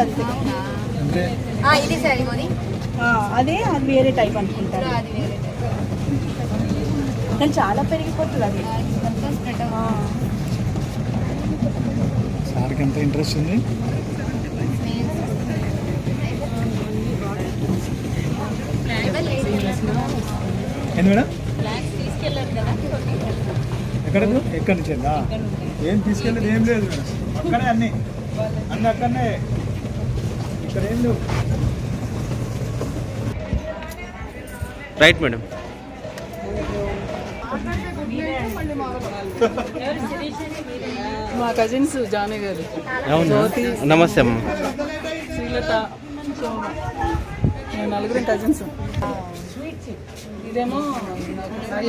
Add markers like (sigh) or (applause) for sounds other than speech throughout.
చాలు అంతే ఇది సార్ అదే అది వేరే టైప్ అనుకుంటాను అది వేరే type. కానీ చాలా పెరిగిపోతుంది అది. సార్కి ఎంత ఇంట్రెస్ట్ ఉంది. ఏంది మేడం? ఎక్కడ ఎక్కడి నుంచి ఏం తీసుకెళ్ళేది? ఏం లేదు మేడం. అక్కడే అన్ని. అన్ని అక్కడనే రైట్ మేడం మా కజిన్స్ జానీ గారు. నమస్తే అమ్మ. శ్రీలత నలుగురం కజిన్స్ ఇదేమో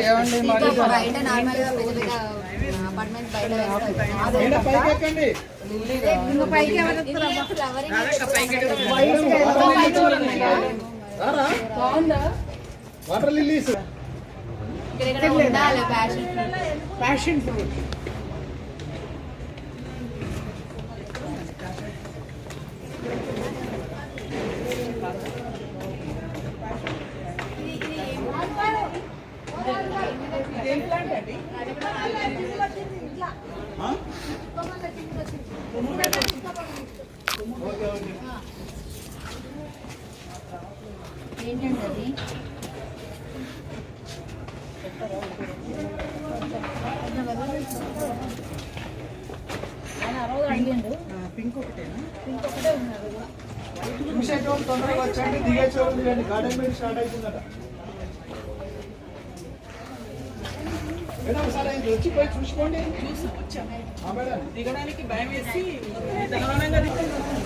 ఏమండి మరి అపార్ట్మెంట్ బయట వాటర్ లిల్లీస్. Passion fruit. దిగేటోళ్ళు దిగండి గార్డెన్ మీద స్టార్ట్ అవుతుందట మేడం ఒకసారి ఇది వచ్చి పోయి చూసుకోండి చూసాం వచ్చాం ఆ మేడం దిగడానికి భయం వేసి తెలంగాణగా దిగుతున్నాం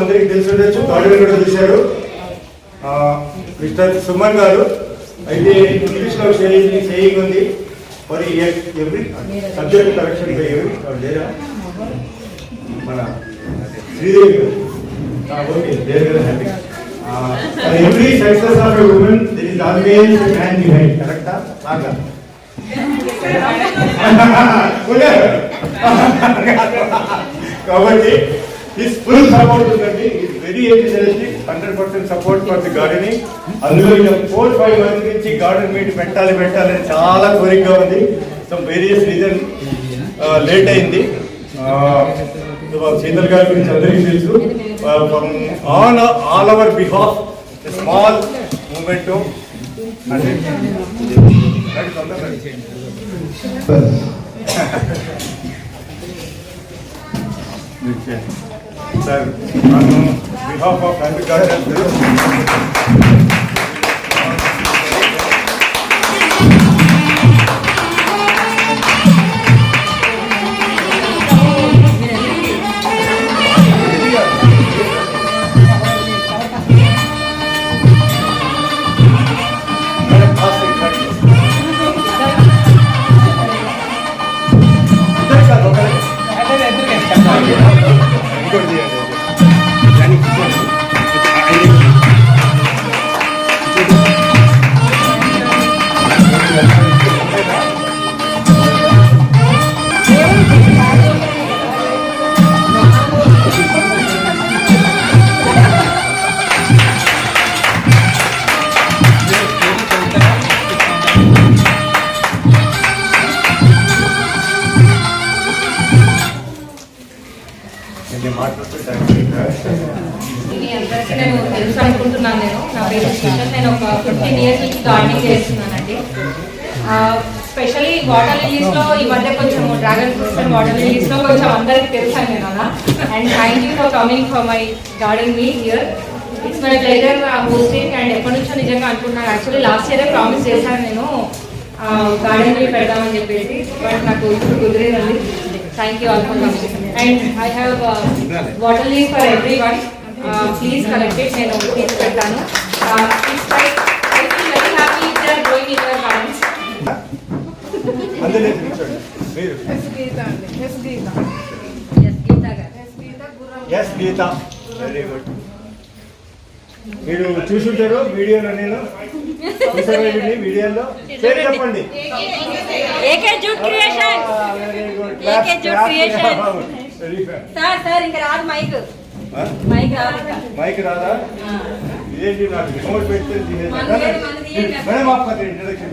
అందరికి తెలిసి ఉండొచ్చు. కూడా చూశారు. మిస్టర్ సుమన్ గారు. అయితే ఇంగ్లీష్లో షేయింగ్ షేయింగ్ ఉంది మరి ఎవ్రీ సబ్జెక్ట్ కరెక్షన్ లేదా మన శ్రీదేవి గారు. ఓకే దేర్ గారు happy every success of a woman this is always man behind కరెక్టా బాగా కాబట్టి దిస్ ఫుల్ సపోర్ట్ ఉందండి very enthusiastic hundred percent support for the gardening అందులో ఫోర్ ఫైవ్ మంత్ నుంచి గార్డెన్ మీట్ పెట్టాలి పెట్టాలి అని చాలా కోరికగా ఉంది. సో వేరియస్ రీజన్ లేట్ అయింది. శీతల్ గారి గురించి అందరికీ తెలుసు. On all our behalf small moment అంటే సార్ నన్ను బిహాఫ్ ఆఫ్ అగ్రికల్చర్ అందరికీ నేను తెలుసు అనుకుంటున్నాను నేను. నా పేరు నేను ఒక ఫిఫ్టీన్ ఇయర్స్ నుంచి గార్డెనింగ్ చేస్తున్నానండి. స్పెషల్లీ వాటర్ లిలీస్లో ఈ మధ్య కొంచెం డ్రాగన్ ఫ్రూట్స్ అండ్ వాటర్ లిలీస్లో కొంచెం అందరికి తెలుసాను నేను అలా and thank you for coming for my garden me year it's my pleasure hosting and ఎప్పటి నుంచో నిజంగా అనుకుంటున్నాను. యాక్చువల్లీ లాస్ట్ ఇయర్ ప్రామిస్ చేశాను నేను గార్డెన్ మీ పెడదామని చెప్పేసి. బట్ నాకు ఇప్పుడు కుదిరేదండి. Thank you all for coming and I have water leave for every one please collected నేను తీసి పెడతాను it's like I feel very happy if they are going in your gardens అందరినీ కూర్చోండి మీరు ఎస్ గీత అండి ఎస్ గీత yes గీత గారు yes గీత very good మీరు చూసుంటారు వీడియోలో నేను చూసారా వీడియోలో పేరు చెప్పండి. మైక్. రాదా? ఇదేంటి నాకు? రిమోట్ పెడితే ఇంట్రొడక్షన్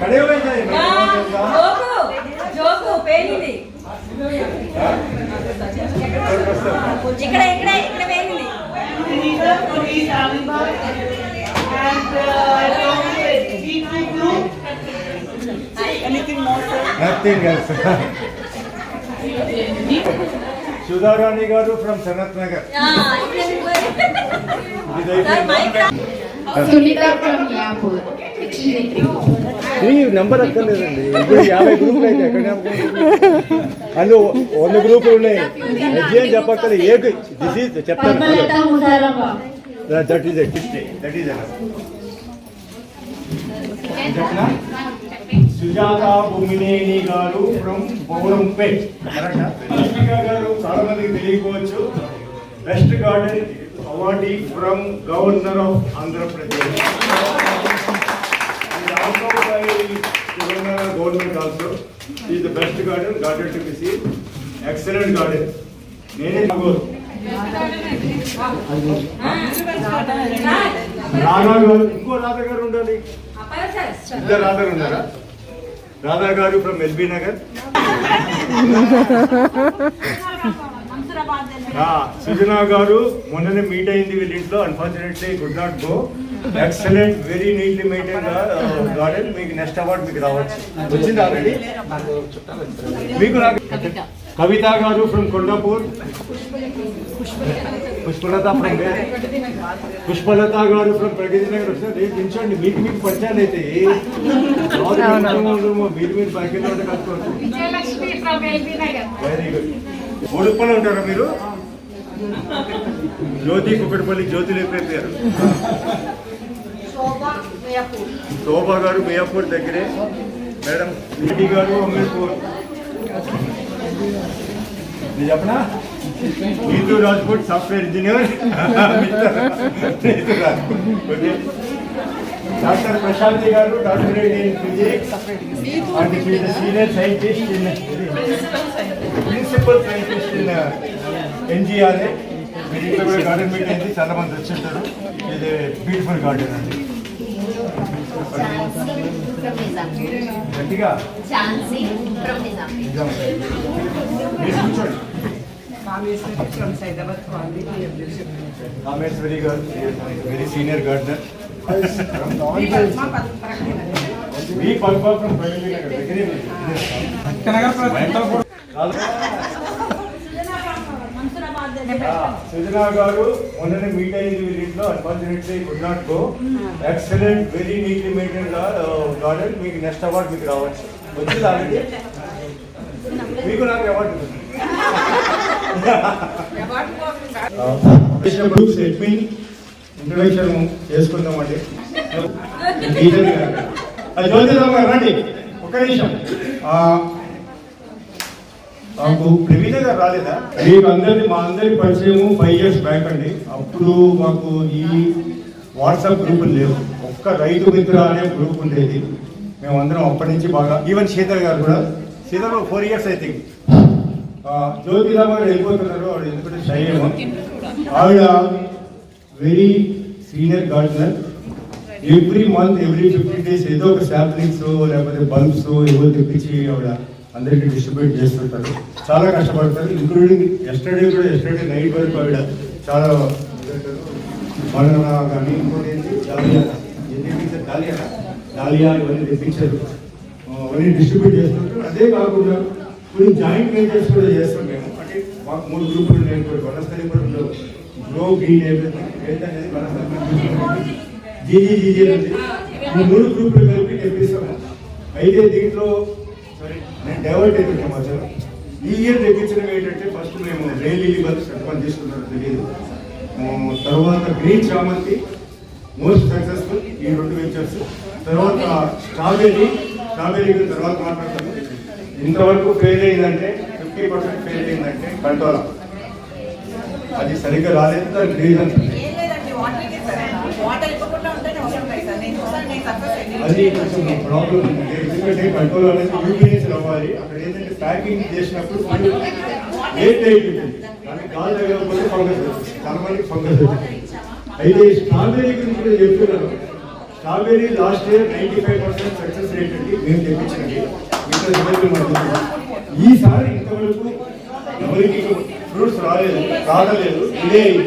కడేవైంది Denisa, Police Alibag, and uh, along with B2 Group. Anything more, sir? Nothing else. Sudharani గారు ఫ్రమ్ సనత్ నగర్ నంబర్ అక్కర్లేదండి యాభై గ్రూపులు అయితే ఎక్కడ అందులో వంద గ్రూపులు ఉన్నాయి. ఎగ్జామ్ చెప్పక్కర్లేదు. ఏ దిస్ ఈజ్ చెప్తాను that is that is Sujatha Bommineni గారు ఫ్రమ్ పౌరంపేట్ గారు చాలా మందికి తెలియకపోవచ్చు. Best garden awardee from governor of Andhra Pradesh. Telangana government also is the best garden garden to see excellent garden నేనే రాధా గారు ఇంకో రాధా ఉండాలి. ఇద్దరు రాధా ఉన్నారా? రాధా గారు ఫ్రమ్ ఎల్బీ నగర్ సుజనా గారు మొన్ననే మీట్ అయింది వీళ్ళ ఇంట్లో unfortunately good not go excellent very neatly maintain garden మీకు నెక్స్ట్ అవార్డ్ మీకు రావచ్చు. వచ్చింది ఆల్రెడీ మీకు కవిత. గారు ఫ్రమ్ కొండాపూర్ పుష్పలత ఫ్రమ్ పుష్పలత గారు ఫ్రమ్ ప్రగతి నగర్ వస్తే రేపు నిల్చోండి. మీకు మీకు పరిచయాలు అయితే. మీరు మీరు వెరీ గుడ్ ఉడుప్పలో ఉంటారా మీరు? జ్యోతి కుక్కడపల్లి జ్యోతి లేపారు శోభా గారు మియాపూర్ దగ్గరే. మేడం రెడ్డి గారు అమీర్పూర్ చెప్పనా? Neetu Rajput software engineer. Neetu Rajput doctor Prashanthi గారు doctorate in physics and senior scientist. Principal scientist in NGRA మీరు ఇంట్లో కూడా గార్డెన్ మీట్ అయింది చాలా మంది వచ్చింటారు ఇది బ్యూటిఫుల్ గార్డెన్ అండి. గట్టిగా? కూర్చోండి. కామేశ్వరి గారు వెరీ సీనియర్ గార్డెనర్ మీ పల్ప ఫ్రమ్ ప్రగతి నగర్ దగ్గరే సుజనా గారు మొన్ననే మీట్ అయ్యింది వీళ్ళ ఇంట్లో. Unfortunately good not go excellent very neatly maintain garden మీకు నెక్స్ట్ అవార్డ్ మీకు రావచ్చు. వచ్చింది ఆల్రెడీ మీకు నాకు అవార్డు ఇంట్రడక్షన్ చేసుకుందామండి. (laughs) రండి. ఒక్క నిమిషం. ఆ, మాకు ప్రవీణ గారు రాలేదా? మీకు అందరి మా అందరి పరిచయం ఫైవ్ ఇయర్స్ బ్యాక్ అండి. అప్పుడు మాకు ఈ వాట్సాప్ గ్రూపులు లేవు. ఒక్క రైతు మిత్ర అనే గ్రూప్ ఉండేది. మేమందరం అప్పటి నుంచి బాగా ఈవెన్ శీతల్ గారు కూడా. Sheetal four years I think Jyothirao గారు వెళ్ళిపోతున్నారు. ఆవిడ ఎందుకంటే శైలం ఆవిడ very senior gardener every month every fifty days ఏదో ఒక శాంప్లింగ్స్ లేకపోతే బల్బ్స్ ఏవో తెప్పించి ఆవిడ అందరికీ డిస్ట్రిబ్యూట్ చేస్తుంటారు. చాలా కష్టపడతారు. ఇంక్లూడింగ్ ఎస్టర్డే కూడా ఎస్టర్డే నైట్ వరకు ఆవిడ చాలా బనానా కానీ ఇంకోటి ఏంటి? దాలియా ఏం తెప్పించారు దాలియా డాలియా ఇవన్నీ తెప్పించారు. అవన్నీ డిస్ట్రిబ్యూట్ చేస్తుంటారు. అదే కాకుండా కొన్ని జాయింట్ వెంచర్స్ కూడా చేస్తాం మేము. అంటే మాకు మూడు గ్రూపులు నేను ఇంకోటి వనస్థలి కూడా ఉండవు. గ్రో గ్రీన్ అనేది వనస్థలి జీజీ జీజీ ఉంది ఈ మూడు గ్రూపులు కలిపి తెప్పిస్తాము అయితే దీంట్లో డైవర్ట్ అవుతున్నాను అసలు ఈ ఇయర్ తెప్పించడం ఏంటంటే ఫస్ట్ మేము లిలీ బల్బ్స్ ఎంతమంది తీసుకున్నారో తెలియదు. తర్వాత గ్రీన్ చామంతి మోస్ట్ సక్సెస్ఫుల్ ఈ రెండు వెంచర్స్ తర్వాత స్ట్రాబెర్రీ స్ట్రాబెర్రీ గురించి తర్వాత మాట్లాడతాను. ఇంతవరకు ఫెయిల్ అయిందంటే ఫిఫ్టీ పర్సెంట్ ఫెయిల్ అయిందంటే కంట్రోల్ అది సరిగ్గా రాలేదు దానికి రీజన్ అది కొంచెం ప్రాబ్లం ఉంది. ఎందుకంటే కంట్రోల్ అనేది యూపీఎస్ అవ్వాలి. అక్కడ ఏంటంటే ప్యాకింగ్ చేసినప్పుడు లేట్ అయిపోతుంది దానికి గాలి తగ్గకపోతే ఫంగస్ వస్తుంది. చాలా మందికి ఫంగస్ అయితే స్ట్రాబెరీ గురించి కూడా చెప్తున్నాను. Strawberry last year ninety five percent success rate అండి. మేము తెప్పించండి ఇంకా రిజల్ట్ ఈసారి ఇంతవరకు ఎవరికి ఫ్రూట్స్ రాలేదు రాడలేదు ఇదే అయింది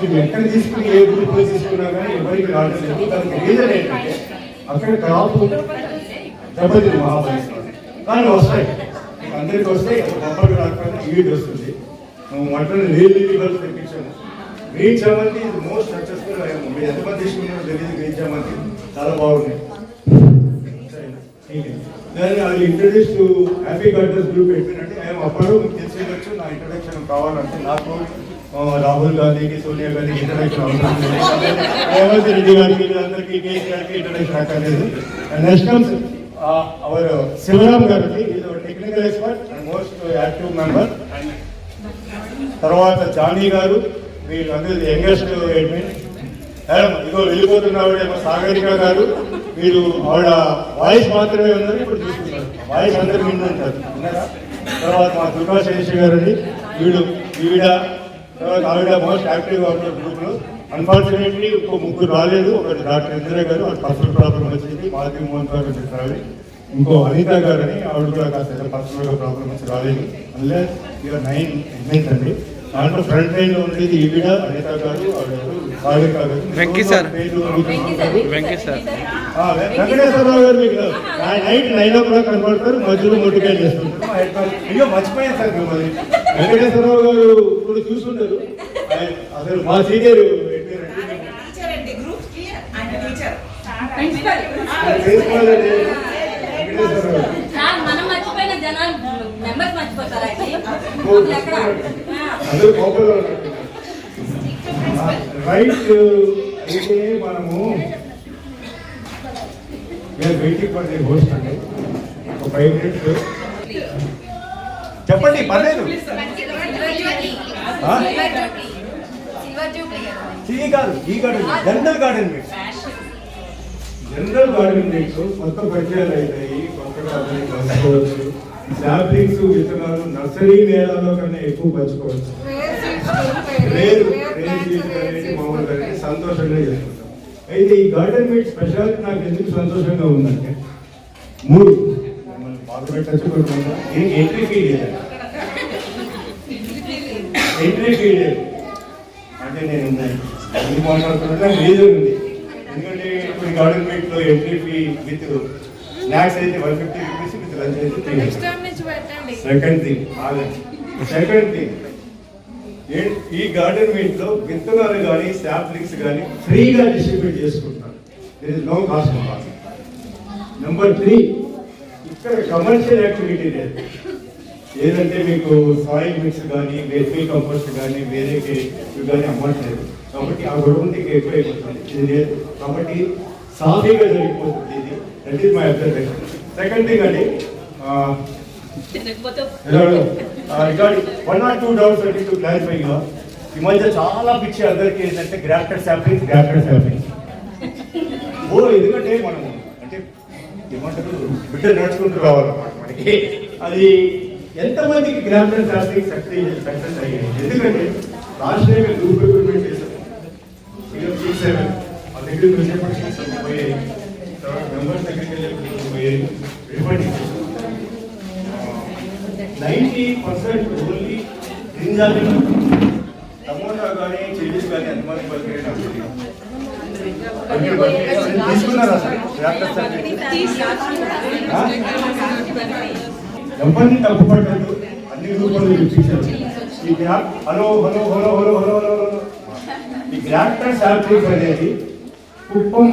మీరు ఎక్కడ తీసుకుని ఏ గ్రూప్ తీసుకున్నా కానీ ఎవరికి రాడలేదు దానికి రీజన్ ఏంటంటే అక్కడ క్రాప్ దెబ్బతింది మహాబలిస్తాం కానీ వస్తాయి. మీకు అందరికి వస్తాయి. బొబ్బలు రాకపోయినా ఈడ్ వస్తుంది. నువ్వు మటన్ నీళ్ళు బల్బ్ తెప్పించాము గ్రీన్ చామంతి ఇది మోస్ట్ సక్సెస్ఫుల్ మీరు ఎంతమంది తీసుకున్నారో తెలియదు. గ్రీన్ చామంతి చాలా బాగున్నాయి దాన్ని అది introduce to happy gardens group పెట్టినట్టు మేము అప్పుడు మీకు తెలిసేయచ్చు నా ఇంట్రడక్షన్ కావాలంటే నాకు రాహుల్ గాంధీకి సోనియా గాంధీకి ఇంట్రడక్షన్ అవసరం లేదు. రేవంత్ రెడ్డి గారికి అందరికీ కేసీఆర్కి ఇంట్రడక్షన్ అక్కర్లేదు నెక్స్ట్ కమ్స్ అవర్ శివరామ్ గారికి technical expert and most active member తర్వాత జానీ గారు వీళ్ళందరూ యంగెస్ట్ మేడం ఇదిగో వెళ్ళిపోతున్నవాడేమో సాగరిక గారు. మీరు ఆవిడ వాయిస్ మాత్రమే ఉందని ఇప్పుడు చూస్తున్నారు వాయిస్ అందరూ వింటూ ఉంటారు తర్వాత మా దుర్గా శేషి గారు వీడు ఈవిడ తర్వాత ఆవిడ మోస్ట్ యాక్టివ్ ఉంటారు గ్రూప్లో అన్ఫార్చునేట్లీ ఇంకో ముగ్గురు రాలేదు. ఒకటి డాక్టర్ ఇందిరా గారు వాళ్ళ పర్సనల్ ప్రాబ్లం వచ్చింది. మాధవి మోహన్ గారు చెప్పారు. ఇంకో అనిత గారు అని ఆవిడ కూడా కాస్త పర్సనల్గా ప్రాబ్లం వచ్చి రాలేదు. అందులో ఇక నైన్ ఎగ్నైట్ అండి. దాంట్లో ఫ్రంట్ లైన్లో ఉండేది ఈవిడ అనిత గారు వెంకటేశ్వరరావు గారు మీకు నైట్ నైన్ ఓ క్లాక్ కనబడతారు మధ్యలో మొట్టికాయ చేస్తుంటారు. మా హెడ్ కానిస్టేబుల్. అయ్యో మర్చిపోయాను సార్ మిమ్మల్ని. వెంకటేశ్వరరావు గారు ఇప్పుడు చూస్తుంటారు. అసలు మా సీనియర్ టీచర్ అండి గ్రూప్కి ఆయన టీచర్ వెంకటేశ్వరరావు గారు. సార్ మనం మర్చిపోయిన జనాలు మెంబర్స్ మర్చిపోతారా రైట్ అయితే మనము వెయిటింగ్ ఫర్ ది హోస్ట్ అండి. ఒక ఫైవ్ మినిట్స్ చెప్పండి పర్లేదు? Silver jubilee. కదా ఈ garden general garden meets general garden meets కొత్త పరిచయాలు అవుతాయి కొత్తగా అందరినీ కలుసుకోవచ్చు విత్తనాలు నర్సరీ నేలలో కన్నా ఎక్కువ పంచుకోవచ్చు. లేదు అనేది మామూలుగా సంతోషంగా చేసుకుంటాం. అయితే ఈ గార్డెన్ మీట్ స్పెషాలిటీ నాకు ఎందుకు సంతోషంగా ఉందంటే మూడు మిమ్మల్ని బాగా దీనికి ఎంట్రీ ఫీ లేదు. ఎంట్రీ ఫీ లేదు. అంటే నేను ఇది మాట్లాడుతున్నా రీజన్ ఉంది. ఎందుకంటే ఇప్పుడు గార్డెన్ మీట్లో ఎంట్రీ ఫీ విత్ స్నాక్స్ అయితే one fifty rupees with lunch అయితే సెకండ్ థింగ్ సెకండ్ థింగ్ ఈ గార్డెన్ మీట్లో విత్తనాలు కానీ శాప్లింగ్స్ కానీ ఫ్రీగా డిస్ట్రిబ్యూట్ చేసుకుంటారు. There is no cost number three ఇక్కడ కమర్షియల్ యాక్టివిటీ లేదు. ఏదంటే మీకు సాయిల్ మిక్స్ కానీ వెర్మీ కంపోస్ట్ కానీ వేరే కానీ అమ్మట్లేదు కాబట్టి ఆ గొడవ ఎక్కువ అయిపోతుంది ఇది లేదు. కాబట్టి సాఫీగా జరిగిపోతుంది ఇది. That is my observation second thing అండి ఆ, regarding one or two doubts అంటే టు క్లారిఫై ఈ మధ్య చాలా పిచ్చి అందరికీ ఏంటంటే గ్రాఫ్టెడ్ శాంప్లింగ్స్ గ్రాఫ్టెడ్ శాంప్లింగ్స్ ఓ ఎందుకంటే మనం అంటే ఏమంటారు బిడ్డ నడుచుకుంటూ రావాలన్నమాట మనకి. అది ఎంతమందికి గ్రాఫ్టెడ్ శాంప్లింగ్ సక్సెస్ సక్సెస్ అయ్యాయి ఎందుకంటే లాస్ట్ టైం గ్రూప్ రిక్రూట్మెంట్ చేశారు సిక్స్ సెవెన్ పోయాయి తర్వాత మెంబర్స్ దగ్గరికి పోయాయి refund ninety percent only brinjal tomato కానీ చిల్లీస్ కానీ తెలియదు. బతికాయి, బతికాయి. తీసుకున్నారా? సార్? ఎవరిని తప్పుపడ్డదు అన్ని రూపాయలు చూపించారు ఈ graft hello hello hello hello hello hello hello. ఈ గ్రాఫ్టర్ శాంప్లింగ్ అనేది కుప్పం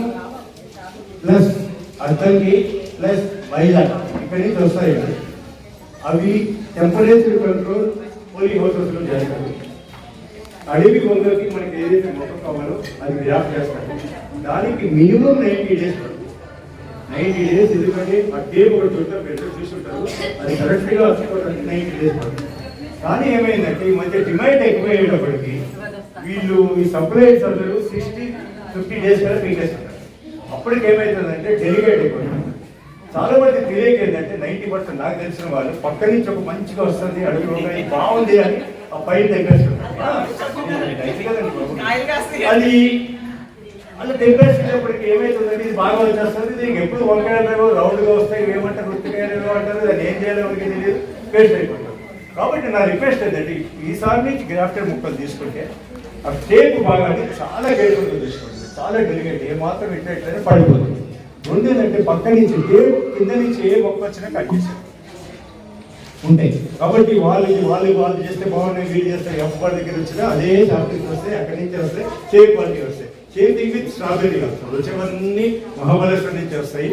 ప్లస్ అద్దంకి ప్లస్ వైజాగ్ ఇక్కడి నుంచి వస్తాయి అవి టెంపరేచర్ కంట్రోల్ పోలీ హౌసెస్లో జరగాలి అడవి కొంగకి మనకి ఏదైతే మొక్క కావాలో అది గ్రాఫ్ చేస్తారు దానికి మినిమం నైన్టీ డేస్ పడుతుంది. నైన్టీ డేస్ ఎందుకంటే ఆ టేప్ ఒకటి చూస్తారు పెద్ద చూసుంటారు. అది కరెక్ట్గా వచ్చుకోవడానికి నైన్టీ డేస్ పడుతుంది. కానీ ఏమైందంటే ఈ మధ్య డిమాండ్ ఎక్కువయ్యేటప్పటికి వీళ్ళు ఈ సప్లైస్ అందరూ సిక్స్టీ ఫిఫ్టీ డేస్ కన్నా పీకేస్తారు అప్పటికి ఏమవుతుందంటే డెలిగేట్ అయిపోతుంది చాలా మంది తెలియక ఏంటంటే నైన్టీ పర్సెంట్ నాకు తెలిసిన వాళ్ళు పక్క నుంచి ఒక మంచిగా వస్తుంది అడుగులు ఉన్నాయి బాగుంది అని ఆ పైన కాస్తాయి. అది అలా తెంపేసేటప్పటికి ఏమైతుందంటే ఇది బాగా వచ్చేస్తుంది దీనికి ఎప్పుడు వంకాయలు రౌండ్గా వస్తాయి ఏమంటారు ఉత్తికాయలు అంటారు దాన్ని ఏం చేయాలో ఎవరికి తెలియదు వేస్ట్ అయిపోతుంది. కాబట్టి నా రిక్వెస్ట్ ఏంటంటే ఈసారి నుంచి గ్రాఫ్టెడ్ ముక్కలు తీసుకుంటే ఆ టేప్ భాగాన్ని చాలా కేర్ఫుల్గా తీసుకోండి చాలా డెలిగేట్ ఏ మాత్రం ఇట్లా ఇట్లనే పడిపోతుంది. రెండు ఏంటంటే పక్క నుంచి ఏ కింద నుంచి ఏ మొక్క వచ్చినా కట్ ఉంటాయి. కాబట్టి వాళ్ళు వాళ్ళు వాళ్ళు చేస్తే బాగున్నాయి వీళ్ళు చేస్తే ఎవరి దగ్గర వచ్చినా అదే షాపింగ్ వస్తాయి అక్కడి నుంచి వస్తాయి షేప్ క్వాలిటీ వస్తాయి. షేప్ విత్ స్ట్రాబెరీ వస్తాయి వచ్చేవన్నీ మహాబలేశ్వరం నుంచి వస్తాయి.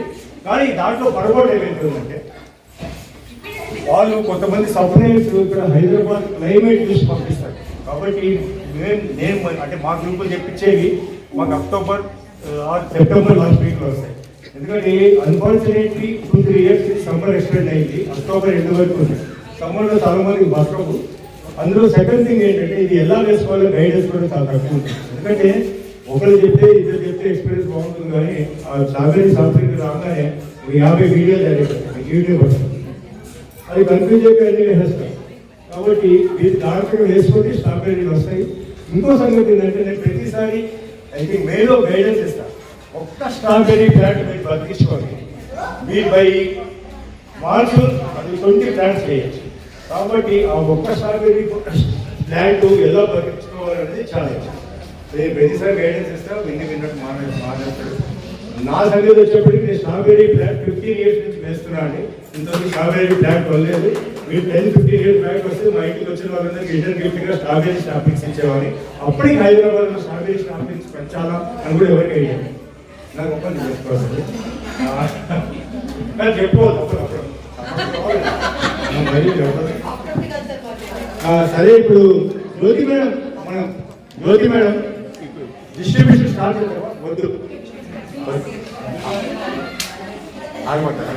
కానీ దాంట్లో పొరపాటు ఏమైతుందంటే వాళ్ళు కొంతమంది సప్లైర్స్ ఇక్కడ హైదరాబాద్ క్లైమేట్ చూసి పంపిస్తారు. కాబట్టి మేము నేను అంటే మా గ్రూపులు చెప్పించేవి మాకు అక్టోబర్ ఆర్ సెప్టెంబర్ లాస్ట్ వీక్లో వస్తాయి. ఎందుకంటే unfortunately two three years summer extend అయింది. అక్టోబర్ ఎండ్ వరకు ఉంది. సమ్మర్లో చాలా మందికి బతకవు అందులో సెకండ్ థింగ్ ఏంటంటే ఇది ఎలా వేసుకోవాలో గైడెన్స్ కూడా చాలా తక్కువ ఉంటుంది ఎందుకంటే ఒకరు చెప్తే ఇద్దరు చెప్తే ఎక్స్పీరియన్స్ బాగుంటుంది కానీ ఆ స్ట్రాబెరీ సాఫ్ట్వేర్ రాగానే ఒక యాభై వీడియోలు జరిగిపోతాయి యూట్యూబ్ వస్తుంది అది కన్ఫ్యూజ్ అయిపోయి వేస్తాం కాబట్టి దీని దాంట్లో వేసుకుంటే స్ట్రాబెర్రీలు వస్తాయి. ఇంకో సంగతి ఏంటంటే నేను ప్రతిసారి ఐ మేలో గైడెన్స్ ఇస్తా ఒక్క స్ట్రాబెర్రీ ప్లాంట్ మీరు బతికించుకోండి. మీరు బై మాన్సూన్ అది ట్వంటీ ప్లాంట్స్ చేయొచ్చు. కాబట్టి ఆ ఒక్క స్ట్రాబెర్రీ ప్లాంట్ ఎలా బతికించుకోవాలనేది చాలా నేను ప్రతిసారి గైడెన్స్ ఇస్తా విన్ని విన్నట్టు మాట్లాడు మాట్లాడతాడు నా సంగతి వచ్చేప్పటికి నేను స్ట్రాబెర్రీ ప్లాంట్ ఫిఫ్టీన్ ఇయర్స్ నుంచి వేస్తున్నా అండి. ఇంతవరకు స్ట్రాబెర్రీ ప్లాంట్ వల్లేదు మీరు టెన్ ఫిఫ్టీన్ ఇయర్స్ బ్యాక్ వస్తే మా ఇంటికి వచ్చిన వాళ్ళందరికీ ఇంటర్ గిఫ్ట్గా స్ట్రాబెరీ స్టాపింగ్స్ ఇచ్చేవాడిని. అప్పటికి హైదరాబాద్లో స్ట్రాబెరీ స్టాపింగ్స్ పెంచాలా అని కూడా ఎవరికి ఐడియా నాకు ఒప్పంది చేసుకోవాలి కానీ చెప్పుకోవాలి అప్పుడప్పుడు మరీ చెప్పదు. ఆ, సరే ఇప్పుడు జ్యోతి మేడం మనం జ్యోతి మేడం డిస్ట్రిబ్యూషన్ స్టార్ట్ చేద్దామా? వద్దు. ఆగమంటారు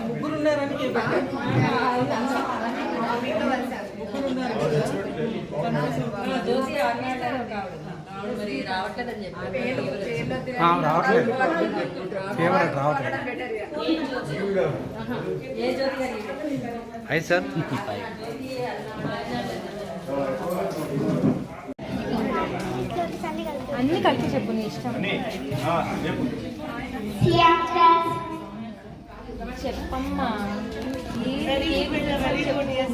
ముగ్గురు ఉన్నారని చెప్పారు. జ్యోతి ఆర్గనైజర్ ఒక ఆవిడ. ఆవిడ మరి రావట్లేదని చెప్పారు రావట్లేదు ఫేవరెట్ రావట్లేదు సార్ అన్ని కలిపి చెప్పు నీ ఇష్టం. చెప్పమ్మా.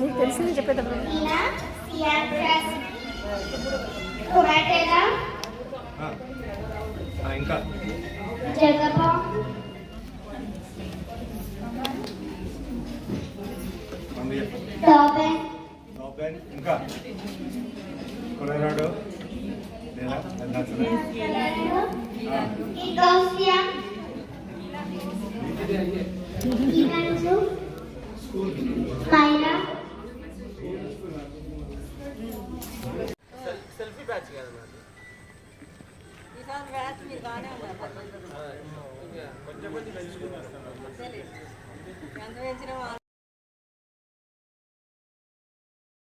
నీకు తెలిసింది చెప్పేటప్పుడు. ఇంకా. ఇంకా. కొలరాడో. లేదా.